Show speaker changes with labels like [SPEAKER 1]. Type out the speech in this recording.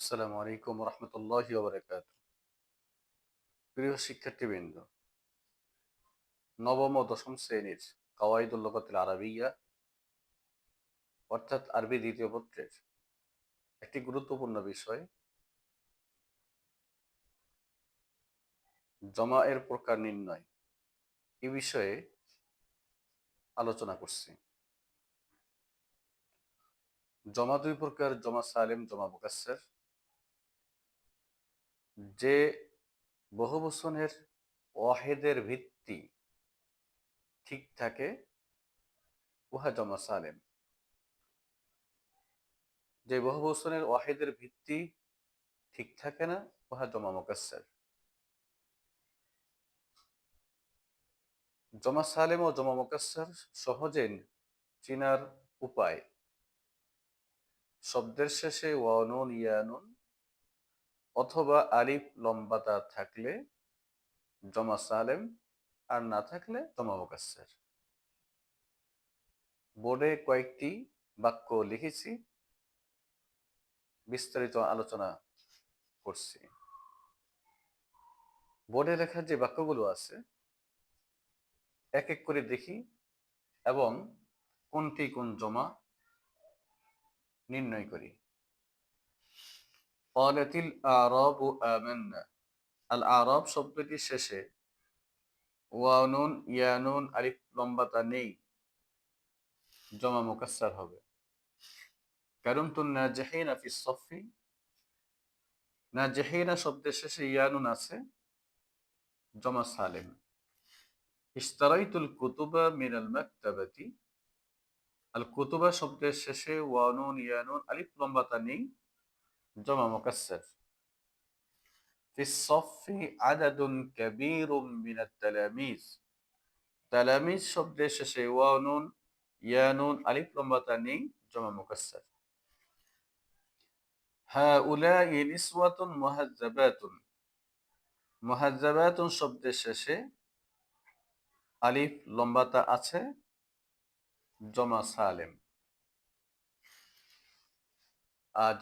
[SPEAKER 1] আসসালামু আলাইকুম রহমতুল্লাহ বরকাত প্রিয় শিক্ষার্থীবৃন্দ, নবম ও দশম শ্রেণির কাওয়াইদুল লগতিল আরবিয়া, অর্থাৎ আরবি দ্বিতীয় পত্রের একটি গুরুত্বপূর্ণ বিষয় জমা এর প্রকার নির্ণয় এ বিষয়ে আলোচনা করছি। জমা দুই প্রকার, জমা সালেম, জমা মুকাসের যে বহুবচনের ওয়াহেদের ভিত্তি ঠিক থাকে, উহা জমা সালেম। যে বহুবচনের ওয়াহেদের ভিত্তি ঠিক থাকে না, উহা জমা মুকাসের জমা সালেম ও জমা মুকাসের সহজে চিনার উপায়। শব্দের শেষে ওয়ানুন ইয়ানুন অথবা আলিফ লম্বাতা থাকলে জমা সালেম, আর না থাকলে জমা বোর্ডে কয়েকটি বাক্য লিখেছি, বিস্তারিত আলোচনা করছি। বোর্ডে লেখার যে বাক্যগুলো আছে, এক এক করে দেখি এবং কোনটি কোন জমা নির্ণয় করি। কলাতিল আরব আমান্না আল আরব শব্দটির শেষে ওয়ানুন ইয়ানুন আলিফ, লম্বাতা নেই। জমা মুকাসসার হবে। কারণ তো নাজহিনা ফি সফি নাজহিনা শব্দের শেষে ইয়ানুন আছে, জমা সালেম। ইশতারাইতুল কুতুবা মিনাল মাকতাবাতি। আল কুতুবা শব্দের শেষে ওয়ানুন ইয়ানুন আলিফ, লম্বাতা নেই। জমা মুকাসসার في الصف عدد كبير من التلاميذ তালামিজ শব্দের শেষে ওয়ানুন ইয়ানুন আলিফ লম্বাতা নেই জমা মুকাসসার هؤلاء نسوة مهذبات مهذبات শব্দের শেষে আলিফ লম্বাতা আছে জমা সালেম আজ